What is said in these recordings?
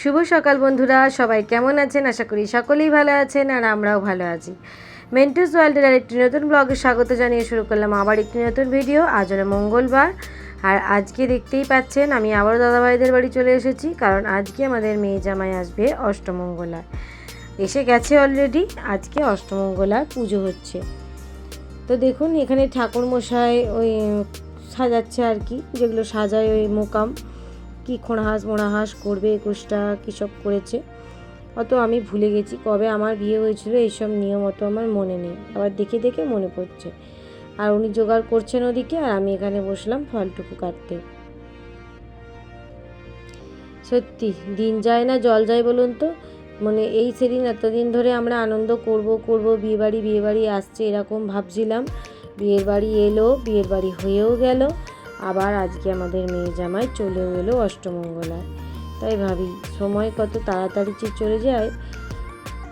শুভ সকাল বন্ধুরা, সবাই কেমন আছেন? আশা করি সকলেই ভালো আছেন আর আমরাও ভালো আছি। মেন্টুস ওয়ার্ল্ডের আরেকটি নতুন ব্লগে স্বাগত জানিয়ে শুরু করলাম আবার একটি নতুন ভিডিও আজ হলো মঙ্গলবার। আর আজকে দেখতেই পাচ্ছেন, আমি আবারও দাদাভাইদের বাড়ি চলে এসেছি, কারণ আজকে আমাদের মেয়ে জামাই আসবে অষ্টমঙ্গলার এসে গেছে অলরেডি আজকে অষ্টমঙ্গলার পুজো হচ্ছে। তো দেখুন, এখানে ঠাকুর মশাই ওই সাজাচ্ছে আর কি, যেগুলো সাজায় ওই মোকাম। কি খোঁড়া হাঁস মোড়া হাঁস করবে একুশটা, কী সব করেছে। অত আমি ভুলে গেছি কবে আমার বিয়ে হয়েছিল, এইসব নিয়ম অত আমার মনে নেই। আবার দেখে দেখে মনে পড়ছে। আর উনি জোগাড় করছেন ওদিকে, আর আমি এখানে বসলাম ফলটুকু কাটতে। সত্যি, দিন যায় না, জল যায় বলুন তো? মানে এই সেদিন, এতদিন ধরে আমরা আনন্দ করব করব, বিয়েবাড়ি বিয়েবাড়ি আসছে এরকম ভাবছিলাম। বিয়ের বাড়ি এলো, বিয়ের বাড়ি হয়েও গেল। আবার আজকে আমাদের মেয়ে জামাই চলেও এলো অষ্টমঙ্গলায়। তাই ভাবি, সময় কত তাড়াতাড়ি যে চলে যায়,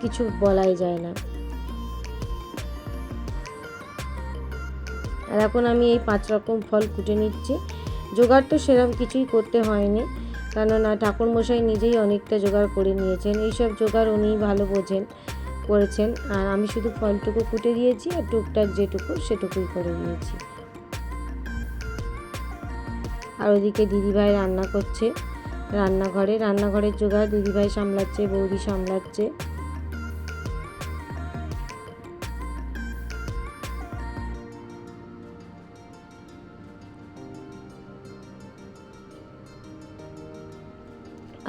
কিছু বলাই যায় না। আর এখন আমি এই পাঁচ রকম ফল কুটে নিচ্ছি। জোগাড় তো সেরকম কিছুই করতে হয়নি, কেননা ঠাকুরমশাই নিজেই অনেকটা জোগাড় করে নিয়েছেন। এইসব জোগাড় উনি ভালো বোঝেন, করেছেন। আর আমি শুধু ফলটুকু কুটে দিয়েছি আর টুকটাক যেটুকু সেটুকুই করে দিয়েছি। আর ওদিকে দিদিভাই রান্না করছে, রান্নাঘরে। রান্নাঘরের জোগাড় দিদিভাই সামলাচ্ছে, বৌদি সামলাচ্ছে।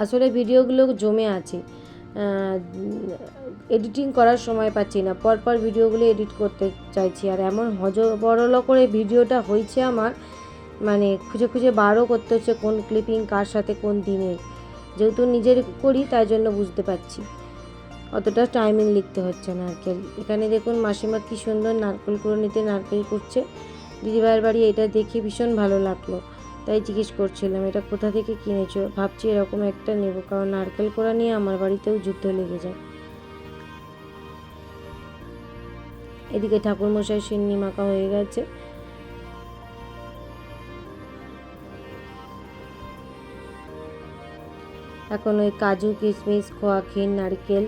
আসলে ভিডিওগুলো জমে আছে। এডিটিং করার সময় পাচ্ছি না। পরপর ভিডিওগুলো এডিট করতে চাইছি। আর এমন হজ বড়ল করে ভিডিওটা হয়েছে আমার মানে খুঁজে খুঁজে বারও করতে হচ্ছে কোন ক্লিপিং কার সাথে কোন দিনে। যেহেতু নিজের করি, তাই জন্য বুঝতে পারছি। অতটা টাইমিং লিখতে হচ্ছে নারকেল। এখানে দেখুন মাসিমা কী সুন্দর নারকেল করে নিতে নারকেল করছে দিদিভাইয়ের বাড়ি এটা দেখে ভীষণ ভালো লাগল। তাই জিজ্ঞেস করছিলাম, এটা কোথা থেকে কিনেছো? ভাবছি এরকম একটা নেব, কারণ নারকেল কোড়া নিয়ে আমার বাড়িতেও যুদ্ধ লেগে যায়। এদিকে ঠাকুরমশাই সিন্নি মাখা হয়ে গেছে। এখন ওই কাজু, কিশমিশ, খোয়া, ক্ষীর, নারকেল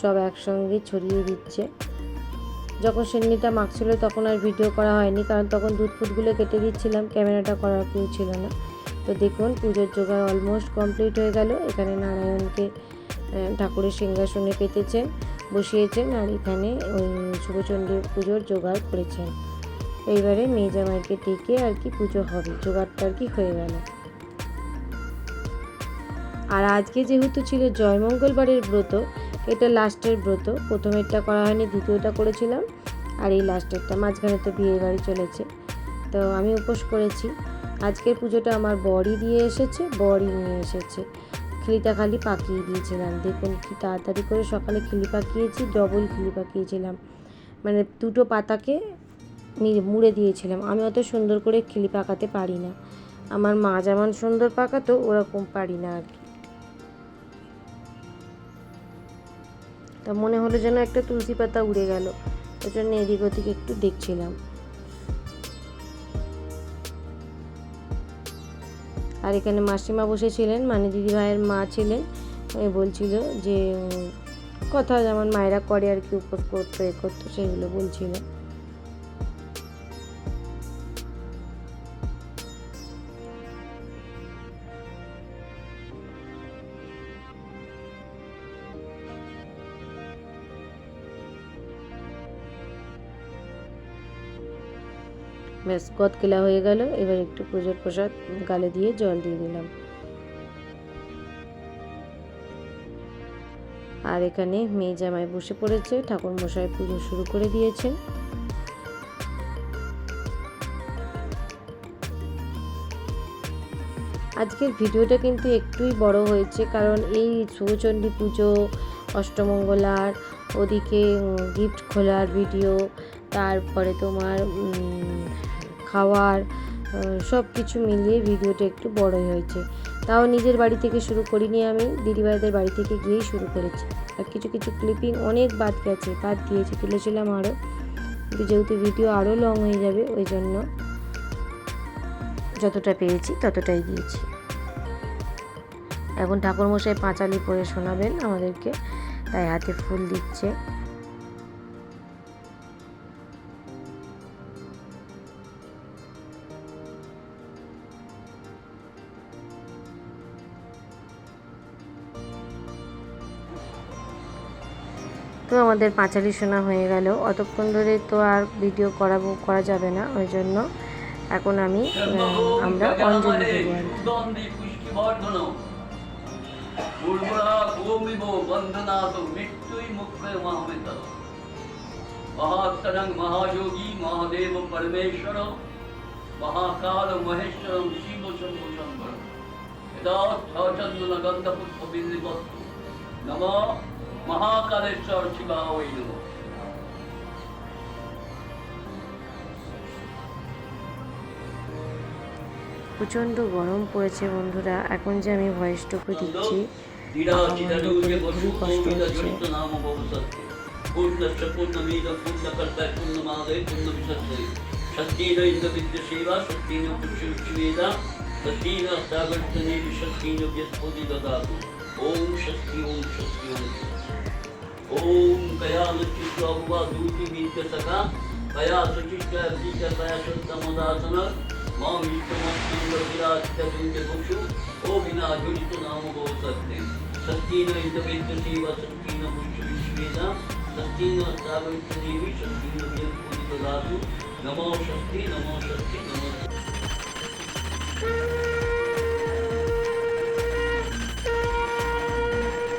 সব একসঙ্গে ছড়িয়ে দিচ্ছে। যখন সেন্নিটা মাখছিল তখন আর ভিডিও করা হয়নি, কারণ তখন দুধ ফুটগুলো কেটে দিচ্ছিলাম, ক্যামেরাটা করার কেউ ছিল না। তো দেখুন, পুজোর জোগাড় অলমোস্ট কমপ্লিট হয়ে গেল। এখানে নারায়ণকে ঠাকুরের সিংহাসনে পেতেছেন, বসিয়েছেন আর এখানে ওই শুভচণ্ডী পুজোর জোগাড় করেছেন। এইবারে মেয়ে জামাইকে ডেকে আর কি পুজো হবে, জোগাড়টা আর কি হয়ে গেল। আর আজকে যেহেতু ছিল জয়মঙ্গলবারের ব্রত, এটা লাস্টের ব্রত, প্রথমেরটা করা হয়নি, দ্বিতীয়টা করেছিলাম, আর এই লাস্টেরটা মাঝখানে তো বিয়ে বাড়ি চলেছে। তো আমি উপোস করেছি। আজকের পুজোটা আমার বড়ি দিয়ে এসেছে বড়ি নিয়ে এসেছে। খিলিটা খালি পাকিয়ে দিয়েছিলাম। দেখুন কি তাড়াতাড়ি করে সকালে খিলি পাকিয়েছি, ডবল খিলি পাকিয়েছিলাম। মানে দুটো পাতাকে মুড়ে দিয়েছিলাম। আমি অত সুন্দর করে খিলি পাকাতে পারি না। আমার মা যেমন সুন্দর পাকাতো, ওরকম পারি না আর কি। তা মনে হলো যেন একটা তুলসী পাতা উড়ে গেল। ওই জন্য এদিক ওদিক একটু দেখছিলাম। আর এখানে মাসিমা বসেছিলেন মানে দিদিভাইয়ের মা ছিলেন। বলছিল যে, কথা যেমন মায়েরা করে আর কি উপোস করতো, এ করতো, সেগুলো বলছিল। ব্যাস কদ কেলা হয়ে গেল। এবার একটু পুজোর প্রসাদ গালে দিয়ে জল দিয়ে দিলাম আর এখানে মেয়ে জামাই বসে পড়েছে ঠাকুর মশাই পুজো শুরু করে দিয়েছেন। আজকের ভিডিওটা কিন্তু একটুই বড় হয়েছে, কারণ এই শুভচণ্ডী পুজো, অষ্টমঙ্গলার, ওদিকে গিফট খোলার ভিডিও তারপরে তোমার খাওয়ার সব কিছু মিলিয়ে ভিডিওটা একটু বড়ই হয়েছে। তাও নিজের বাড়ি থেকে শুরু করিনি আমি, দিদিভাইদের বাড়ি থেকে গিয়েই শুরু করেছি। আর কিছু কিছু ক্লিপিং অনেক বাদ গেছে, বাদ দিয়েছি, তুলেছিলাম আরও। কিন্তু যেহেতু ভিডিও আরও লং হয়ে যাবে, ওই জন্য যতটা পেয়েছি ততটাই দিয়েছি। এখন ঠাকুরমশাই পাঁচালি পরে শোনাবেন আমাদেরকে, তাই হাতে ফুল দিচ্ছে। আমাদের পাঁচালি শোনা হয়ে গেল। অতক্ষণ ধরে তো আর ভিডিও করাবো করা যাবে না ওই জন্য এখন আমি আমরা অঞ্জলি দেবো মহাত্তরং মহাযোগী মহাদেব পরমেশ্বর। মহাকাল মহেশ্বর শিব শম্ভু শঙ্কর মহাকালেশ্বর শিবায় নমঃ প্রচণ্ড গরম পড়েছে বন্ধুরা এখন যে আমি ভয়েসটুকু দিচ্ছি খুবই খুবই কষ্ট হচ্ছে। ओम कया अनुचिष्ट हुआ, दूसरी बीत के सका। कया सुचिष्ट अपनी कर पाया शुद्धमुदासन माम विष्णुमस्तुराजित्य भुक्षु ओ बिना जुड़ित नाम हो सकते। सत्तीन इंद्रवेद सेवा सत्तीन पुष्य विश्वेदा सत्तीन अष्टावित देवी सत्तीन व्यक्त पूरी ददातु नमो शक्ति नमो शक्ति, नमो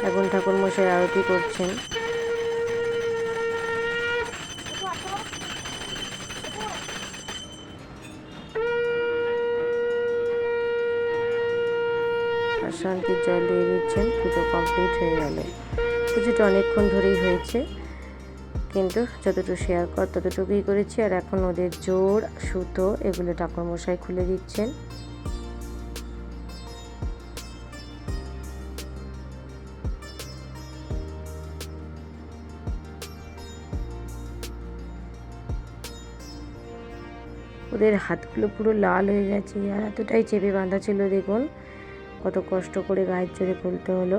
এখন ঠাকুর মশাই আরতি করছেন। শান্তির জল দিয়ে দিচ্ছেন পুজো কমপ্লিট হয়ে গেল। পুজোটা অনেকক্ষণ ধরেই হয়েছে, কিন্তু যতটুকু শেয়ার কর, ততটুকুই করেছি। আর এখন ওদের জোর, সুতো এগুলো ঠাকুরমশাই খুলে দিচ্ছেন। ওদের হাতগুলো পুরো লাল হয়ে গেছে, আর এতটাই চেপে বাঁধা ছিল, দেখুন। কত কষ্ট করে গায়ের জোরে খুলতে হলো।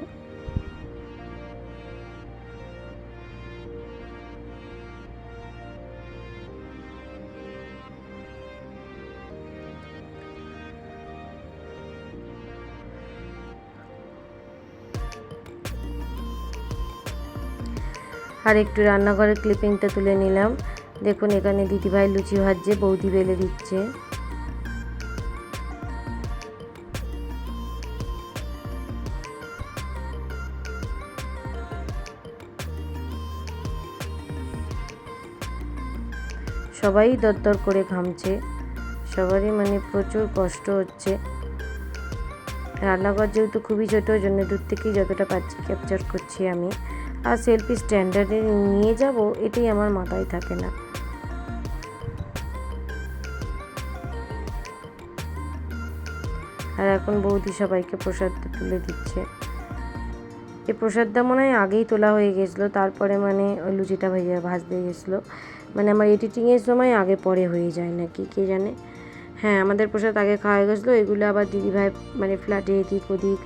আর একটু রান্নাঘরের ক্লিপিংটা তুলে নিলাম। দেখুন এখানে দিদিভাই লুচি ভাজছে, বৌদি বেলে দিচ্ছে। সবাই দরদর করে ঘামছে। সবারই মানে প্রচুর কষ্ট হচ্ছে। রান্নাঘর যেহেতু খুবই ছোটো, জন্য দূর থেকেই যতটা পাচ্ছি ক্যাপচার করছি আমি। আর সেলফি স্ট্যান্ডার্ডে নিয়ে যাব, এটাই আমার মাথায় থাকে না। আর এখন বৌদি সবাইকে প্রসাদটা তুলে দিচ্ছে। এই প্রসাদটা মনে হয় আগেই তোলা হয়ে গেছিল, তারপরে মানে ওই লুচিটা ভেজে ভাজতে গেছিল। মানে আমার এডিটিংয়ের সময় আগে পরে হয়ে যায় নাকি, কে জানে? হ্যাঁ আমাদের প্রসাদ আগে খাওয়া হয়ে গেছিল, এগুলো আবার দিদিভাই মানে ফ্ল্যাটে এদিক ওদিক,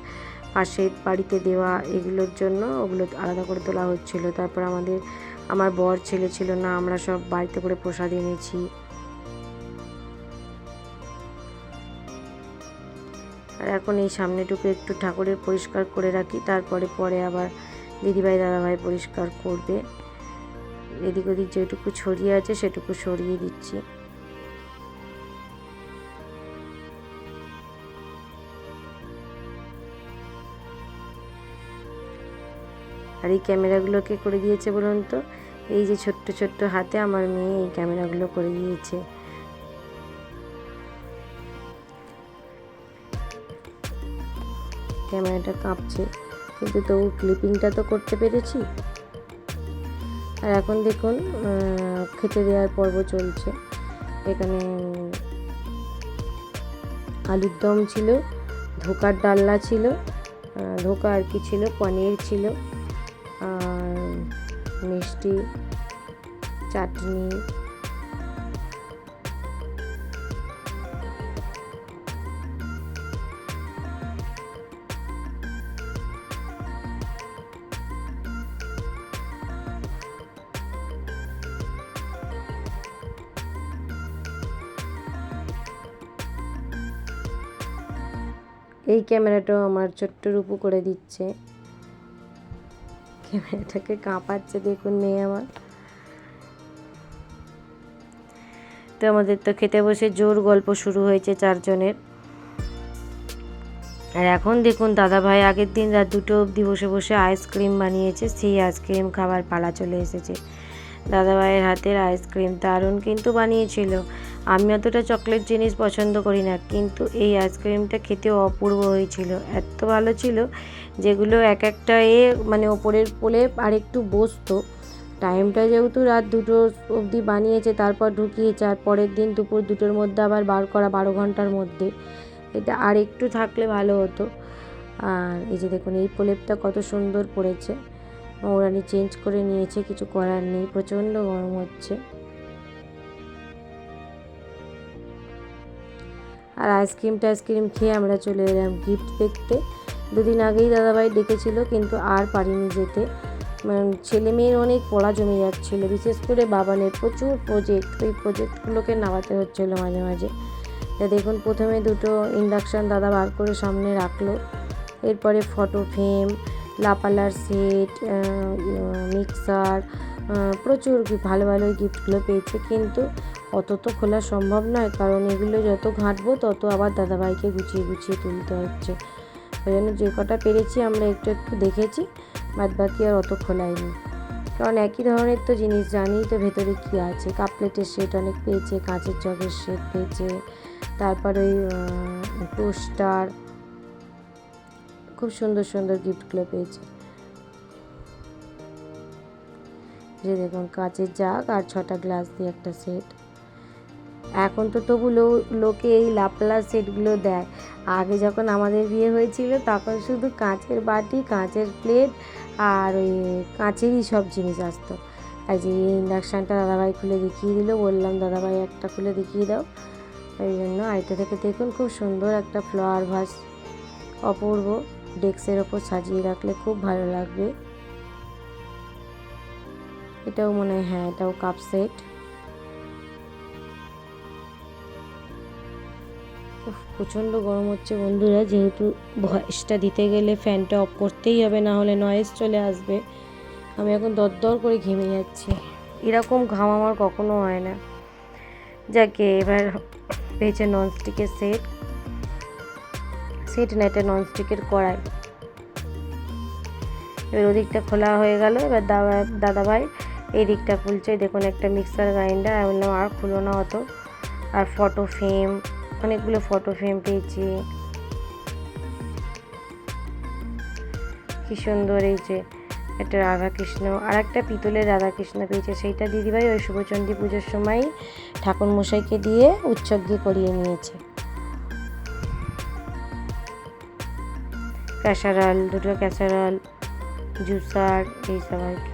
পাশে বাড়িতে দেওয়া এগুলোর জন্য ওগুলো আলাদা করে তোলা হচ্ছিল। তারপর আমাদের, আমার বর ছেলে ছিল না, আমরা সব বাড়িতে করে প্রসাদ এনেছি। আর এখন এই সামনেটুকু একটু ঠাকুরের পরিষ্কার করে রাখি, তারপরে পরে আবার দিদিভাই দাদাভাই পরিষ্কার করবে। এদিক ওদিক যেটুকু ছড়িয়ে আছে, সেটুকু সরিয়ে দিচ্ছি। আর এই ক্যামেরাগুলোকে করে দিয়েছে বলুন তো? এই যে ছোট্ট ছোট্ট হাতে আমার মেয়ে এই ক্যামেরাগুলো করে দিয়েছে। ক্যামেরাটা কাঁপছে। কিন্তু তবু ক্লিপিংটা তো করতে পেরেছি? আর এখন দেখুন খেতে দেওয়ার পর্ব চলছে। এখানে আলুর দম ছিল, ধোকার ডাল্লা ছিল ধোকা আর কি ছিল, পনির ছিল, আর মিষ্টি, চাটনি এই ক্যামেরাটাও আমার ছোট্ট রূপু করে দিচ্ছে। ক্যামেরাটাকে কাঁপাচ্ছে দেখুন মেয়ে আমার। তো আমাদের তো খেতে বসে জোর গল্প শুরু হয়েছে চারজনের। আর এখন দেখুন দাদা ভাই আগের দিন রাত দুটো অবধি বসে বসে আইসক্রিম বানিয়েছে, সেই আইসক্রিম খাবার পালা চলে এসেছে। দাদা ভাইয়ের হাতের আইসক্রিম দারুণ কিন্তু বানিয়েছিল। আমি অতটা চকলেট জিনিস পছন্দ করি না, কিন্তু এই আইসক্রিমটা খেতে অপূর্ব হয়েছিল। এত ভালো ছিল যেগুলো এক একটা এ মানে ওপরের পোলে আর একটু বসতো। টাইমটা যেহেতু রাত দুটো অবধি বানিয়েছে, তারপর ঢুকিয়েছে আর পরের দিন দুপুর দুটোর মধ্যে আবার বার করা বারো ঘণ্টার মধ্যে। এটা আর একটু থাকলে ভালো হতো। আর এই যে দেখুন, এই প্রলেপটা কত সুন্দর পড়েছে। ওরানি চেঞ্জ করে নিয়েছে, কিছু করার নেই, প্রচণ্ড গরম হচ্ছে। আর আইসক্রিম টাইসক্রিম খেয়ে আমরা চলে এলাম গিফট দেখতে। দুদিন আগেই দাদাভাই ডেকেছিল, কিন্তু আর পারিনি যেতে। ছেলে মেয়ের অনেক পড়া জমে যাচ্ছিল, বিশেষ করে বাবানের প্রচুর প্রজেক্ট ওই প্রজেক্টগুলোকে নামাতে হচ্ছিল মাঝে মাঝে। তা দেখুন, প্রথমে দুটো ইন্ডাকশান দাদা বার করে সামনে রাখল। এরপরে ফটো ফ্রেম লাপালার সেট মিক্সার প্রচুর ভালো ভালো গিফটগুলো পেয়েছে। কিন্তু অত তো খোলা সম্ভব নয়, কারণ এগুলো যত ঘাঁটবো তত আবার দাদাভাইকে গুছিয়ে গুছিয়ে তুলতে হচ্ছে। ওই জন্য যে কটা পেরেছি আমরা একটু একটু দেখেছি বাদ বাকি আর অত খোলাইনি। কারণ একই ধরনের তো জিনিস জানি তো ভেতরে কী আছে। কাপ প্লেটের সেট অনেক পেয়েছে, কাঁচের জগের সেট পেয়েছে, তারপর ওই টোস্টার, খুব সুন্দর সুন্দর গিফটগুলো পেয়েছে। যে দেখুন, কাঁচের জাগ আর ছটা গ্লাস দিয়ে একটা সেট। এখন তো তবু লোকে এই লাপলা সেটগুলো দেয়। আগে যখন আমাদের বিয়ে হয়েছিল, তখন শুধু কাঁচের বাটি, কাঁচের প্লেট আর ওই কাঁচেরই সব জিনিস আসতো। আর যে ইন্ডাকশানটা দাদাভাই খুলে দেখিয়ে দিল, বললাম, দাদাভাই, একটা খুলে দেখিয়ে দাও। ওই জন্য আইটা থেকে দেখুন, খুব সুন্দর একটা ফ্লাওয়ার ভাস অপূর্ব। ডেস্কের ওপর সাজিয়ে রাখলে খুব ভালো লাগবে। এটাও মনে হয় হ্যাঁ এটাও কাপ সেট প্রচণ্ড গরম হচ্ছে বন্ধুরা, যেহেতু ভয়েসটা দিতে গেলে ফ্যানটা অফ করতেই হবে, না হলে নয়েজ চলে আসবে। আমি এখন দরদর করে ঘেমে যাচ্ছি। এরকম ঘাম আমার কখনো হয় না। যাকে এবার পেয়েছে ননস্টিকের সেট সেট না এটা ননস্টিকের কড়াই। এবার ওদিকটা খোলা হয়ে গেল, এবার দাদা, দাদাভাই এই দিকটা খুলছে। দেখুন একটা মিক্সার গ্রাইন্ডার আমি আর খুলো না অত। আর ফটো ফ্রেম অনেকগুলো ফটো ফ্রেম পেয়েছি। কি সুন্দর এই যে একটা রাধাকৃষ্ণ আর একটা পিতলের রাধাকৃষ্ণ পেয়েছে। সেইটা দিদিভাই ওই শুভচণ্ডী পুজোর সময় ঠাকুর মশাইকে দিয়ে উৎসর্গী করিয়ে নিয়েছে। ক্যাসারল দুটো ক্যাসারল জুসার, এইসব আর কি।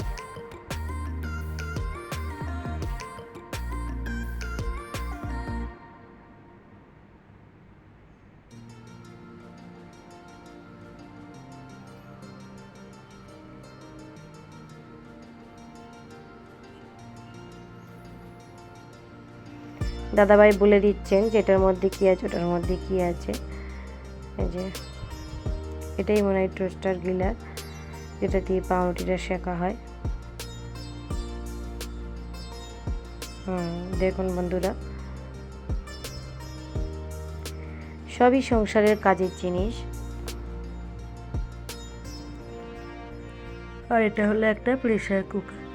দাদাভাই বলে দিচ্ছেন যে এটার মধ্যে কী আছে, ওটার মধ্যে কী আছে। এই যে, এটাই মনে হয় টোস্টার গিলার যেটা দিয়ে পাউরুটিটা শেখা হয়। হুম, দেখুন বন্ধুরা। সবই সংসারের কাজের জিনিস। আর এটা হলো একটা প্রেশার কুকার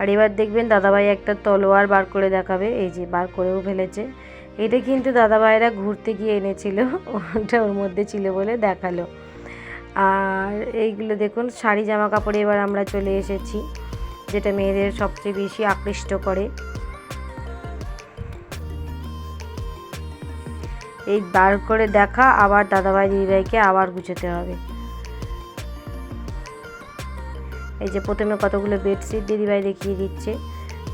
আর এবার দেখবেন দাদাভাই একটা তলোয়ার বার করে দেখাবে, এই যে বার করেও ফেলেছে। এটা কিন্তু দাদাভাইরা ঘুরতে গিয়ে এনেছিল, ওটা ওর মধ্যে ছিল বলে দেখাল। আর এইগুলো দেখুন, শাড়ি জামা কাপড়ে এবার আমরা চলে এসেছি, যেটা মেয়েদের সবচেয়ে বেশি আকৃষ্ট করে। এই বার করে দেখা, আবার দাদাভাই দিদিভাইকে আবার গুছোতে হবে। এই যে প্রথমে কতগুলো বেডশিট দিদিভাই দেখিয়ে দিচ্ছে।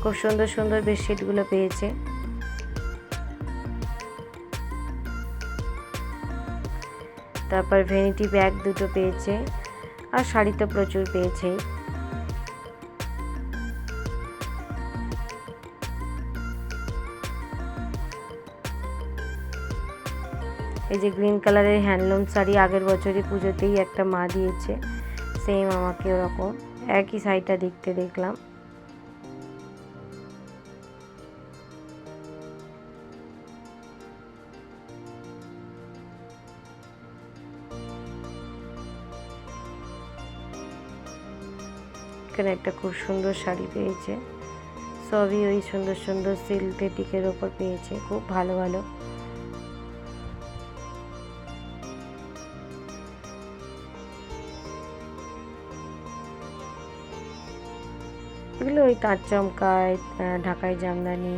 খুব সুন্দর সুন্দর বেডশিটগুলো পেয়েছে। তারপর ভ্যানিটি ব্যাগ দুটো পেয়েছে, আর শাড়ি তো প্রচুর পেয়েছেই এই যে গ্রিন কালারের হ্যান্ডলুম শাড়ি আগের বছরই পুজোতেই একটা মা দিয়েছে সেম আমাকে ওরকম। একই শাড়িটা দেখতে দেখলাম। এখানে একটা খুব সুন্দর শাড়ি পেয়েছে। সবই ওই সুন্দর সুন্দর সিলথেটিকের ওপর পেয়েছে। খুব ভালো ভালো। ওই তাঁত চমকায় ঢাকাই জামদানি,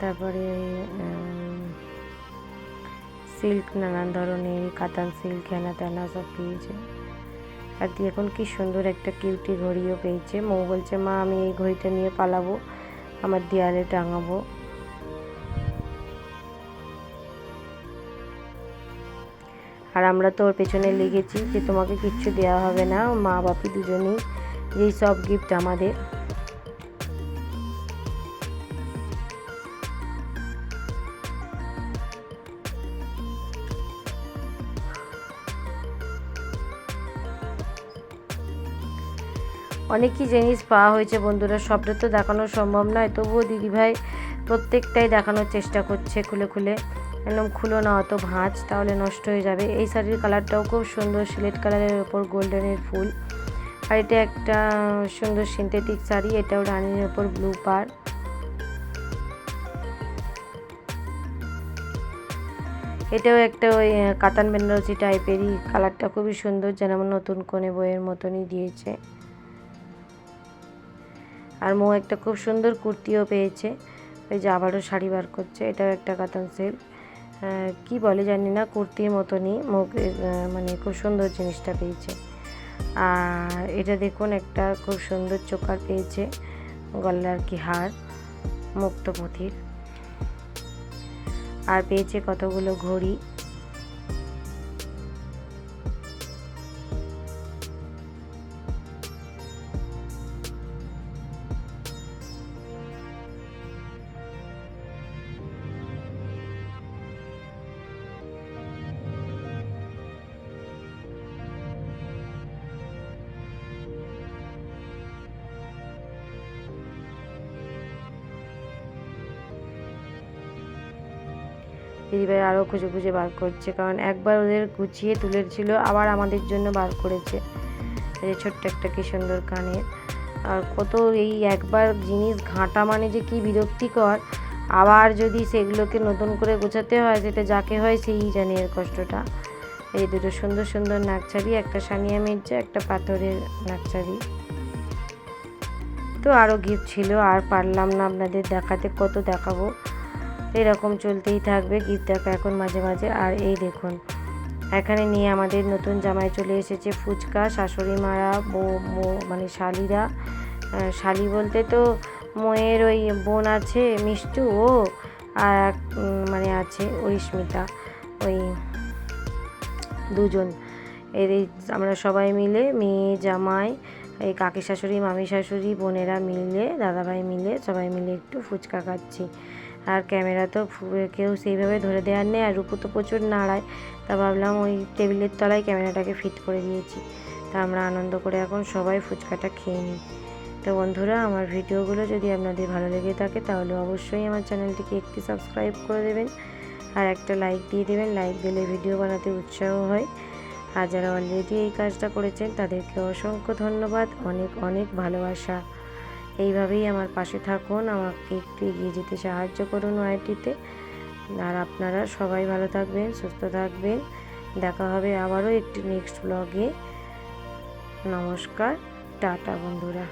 তারপরে সিল্ক নানান ধরনের, কাতান সিল্ক, হেনা তেনা সব পেয়েছে। আর দিয়ে এখন কি সুন্দর একটা কিউটি ঘড়িও পেয়েছে। মৌ বলছে, মা, আমি এই ঘড়িটা নিয়ে পালাবো, আমার দেয়ালে টাঙাবো। আর আমরা তো ওর পেছনে লেগেছি যে, তোমাকে কিচ্ছু দেওয়া হবে না, মা বাপি দুজনেই এই সব গিফট আমাদের। অনেকই জিনিস পাওয়া হয়েছে বন্ধুরা, সবটা তো দেখানো সম্ভব নয়। তবুও দিদিভাই প্রত্যেকটাই দেখানোর চেষ্টা করছে খুলে খুলে। একদম খুলো না অত ভাঁজ, তাহলে নষ্ট হয়ে যাবে। এই শাড়ির কালারটাও খুব সুন্দর, সিলেট কালারের ওপর গোল্ডেনের ফুল। আর এটা একটা সুন্দর সিনথেটিক শাড়ি, এটাও রানির ওপর ব্লু পার এটাও একটা ওই কাতান বেনারসি টাইপেরই কালারটা খুবই সুন্দর, যেন নতুন কোণে বইয়ের মতনই দিয়েছে। আর মৌ একটা খুব সুন্দর কুর্তিও পেয়েছে। ওই যে আবারও শাড়ি বার করছে, এটাও একটা কাতান সিল্ক কি বলে জানি না, কুর্তির মতনই মৌকে মানে খুব সুন্দর জিনিসটা পেয়েছে। আর এটা দেখুন, একটা খুব সুন্দর চোকার পেয়েছে, গলার কি হার মুক্তপথির আর পেয়েছে কতগুলো ঘড়ি। দিদিভাই আরও খুঁজে খুঁজে বার করছে, কারণ একবার ওদের গুছিয়ে তুলেছিল, আবার আমাদের জন্য বার করেছে। এই ছোট্ট একটা কি সুন্দর কানের। আর কত এই একবার জিনিস ঘাঁটা মানে যে কি বিরক্তিকর। আবার যদি সেগুলোকে নতুন করে গোছাতে হয়, সেটা যাকে হয় সেই জানে এর কষ্টটা। এই দুটো সুন্দর সুন্দর নাকছাড়ি, একটা সানিয়া মির্জা, একটা পাথরের নাকছাড়ি। তো আরও গিফট ছিল, আর পারলাম না আপনাদের দেখাতে, কত দেখাবো। এরকম চলতেই থাকবে গিফট এখন মাঝে মাঝে। আর এই দেখুন, এখানে নিয়ে আমাদের নতুন জামাই চলে এসেছে ফুচকা, শাশুড়ি মারা, বউ মানে শালিরা। শালি বলতে তো মোয়ের ওই বোন আছে, মিষ্টু, ও, আর এক মানে আছে ওই স্মিতা ওই দুজন। এর আমরা সবাই মিলে, মেয়ে, জামাই, এই কাকি শাশুড়ি, মামি শাশুড়ি, বোনেরা মিলে, দাদাভাই মিলে সবাই মিলে একটু ফুচকা খাচ্ছি। আর ক্যামেরা তো কেউ সেইভাবে ধরে দেওয়ার নেই। আর রূপু তো প্রচুর নাড়ায়। তা ভাবলাম ওই টেবিলের তলায় ক্যামেরাটাকে ফিট করে দিয়েছি তা আমরা আনন্দ করে এখন সবাই ফুচকাটা খেয়ে নিই। তো বন্ধুরা, আমার ভিডিওগুলো যদি আপনাদের ভালো লেগে থাকে, তাহলে অবশ্যই আমার চ্যানেলটিকে একটি সাবস্ক্রাইব করে দেবেন। আর একটা লাইক দিয়ে দেবেন। লাইক দিলে ভিডিও বানাতে উৎসাহ হয়। আর যারা অলরেডি এই কাজটা করেছেন, তাদেরকে অসংখ্য ধন্যবাদ। অনেক অনেক ভালোবাসা। এইভাবেই আমার পাশে থাকুন, আমাকে একটু এগিয়ে যেতে সাহায্য করুন ওয়াইটিতে। আর আপনারা সবাই ভালো থাকবেন, সুস্থ থাকবেন। দেখা হবে আবারও একটি নেক্সট ব্লগে নমস্কার, টাটা বন্ধুরা।